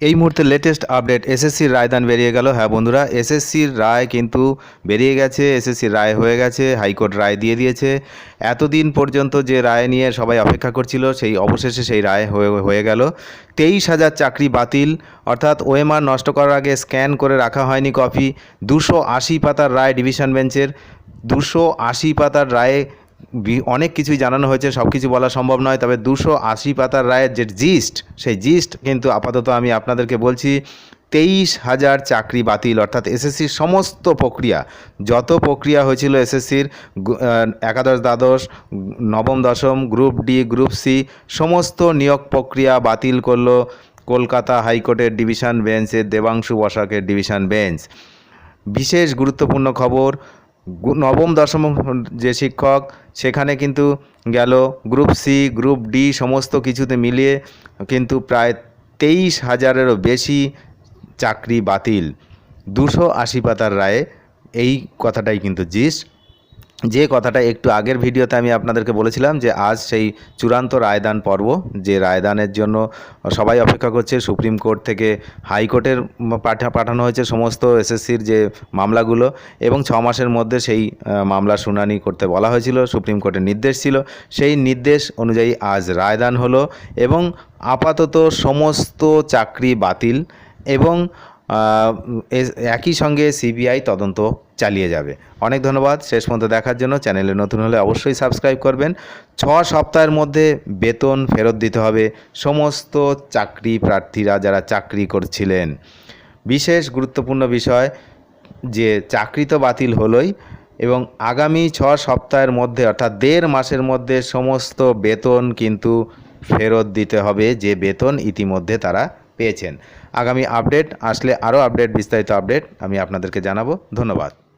এই মুহূর্তে latest update এসএসসির রায়দান বেরিয়ে গেল। হ্যাঁ বন্ধুরা এসএসসির রায় কিন্তু বেরিয়ে গেছে এসএসসির রায় হয়ে গেছে, হাইকোর্ট রায় দিয়ে দিয়েছে। এতদিন পর্যন্ত যে রায় নিয়ে সবাই অপেক্ষা করছিল, সেই অবশেষে সেই রায় হয়ে গেল। তেইশ হাজার চাকরি বাতিল, অর্থাৎ ওএমআর নষ্ট করার আগে স্ক্যান করে রাখা হয়নি কপি। দুশো আশি পাতার রায় ডিভিশন বেঞ্চের, দুশো আশি পাতার রায়ে অনেক কিছুই জানানো হয়েছে, সব কিছু বলা সম্ভব নয়, তবে দুশো আশি পাতার রায়ের যে জিস্ট, সেই জিস্ট কিন্তু আপাতত আমি আপনাদেরকে বলছি, তেইশ হাজার চাকরি বাতিল, অর্থাৎ এসএসসির সমস্ত প্রক্রিয়া, যত প্রক্রিয়া হয়েছিল এসএসসির একাদশ, দ্বাদশ, নবম, দশম, গ্রুপ ডি, গ্রুপ সি, সমস্ত নিয়োগ প্রক্রিয়া বাতিল করল কলকাতা হাইকোর্টের ডিভিশন বেঞ্চের দেবাংশু বসাকের ডিভিশন বেঞ্চ। বিশেষ গুরুত্বপূর্ণ খবর নবম, দশম, যে শিক্ষক, সেখানে কিন্তু গেল গ্রুপ সি, গ্রুপ ডি, সমস্ত কিছুতে মিলিয়ে কিন্তু প্রায় তেইশ হাজারেরও বেশি চাকরি বাতিল। দুশো আশি পাতার রায়ে এই কথাটাই কিন্তু জিস। যে কথাটা একটু আগের ভিডিওতে আমি আপনাদেরকে বলেছিলাম যে আজ সেই চূড়ান্ত রায়দান পর্ব, যে রায়দানের জন্য সবাই অপেক্ষা করছে, সুপ্রিম কোর্ট থেকে হাইকোর্টের পাঠা পাঠানো হয়েছে সমস্ত এসএসসির যে মামলাগুলো এবং ছ মাসের মধ্যে সেই মামলা শুনানি করতে বলা হয়েছিল, সুপ্রিম কোর্টের নির্দেশ ছিল। সেই নির্দেশ অনুযায়ী আজ রায়দান হলো এবং আপাতত সমস্ত চাকরি বাতিল এবং একই সঙ্গে সিবিআই তদন্ত চালিয়ে যাবে। অনেক ধন্যবাদ। শেষ পর্যন্ত দেখার জন্য চ্যানেলে নতুন হলে অবশ্যই সাবস্ক্রাইব করবেন। ছ সপ্তাহের মধ্যে বেতন ফেরত দিতে হবে সমস্ত চাকরি প্রার্থীরা যারা চাকরি করছিলেন। বিশেষ গুরুত্বপূর্ণ বিষয় যে চাকরি তো বাতিল হলোই এবং আগামী ছ সপ্তাহের মধ্যে অর্থাৎ দেড় মাসের মধ্যে সমস্ত বেতন কিন্তু ফেরত দিতে হবে যে বেতন ইতিমধ্যে তারা পেয়েছেন। আগামী আপডেট আসলে আরও আপডেট বিস্তারিত আপডেট আমি আপনাদেরকে জানাব। ধন্যবাদ।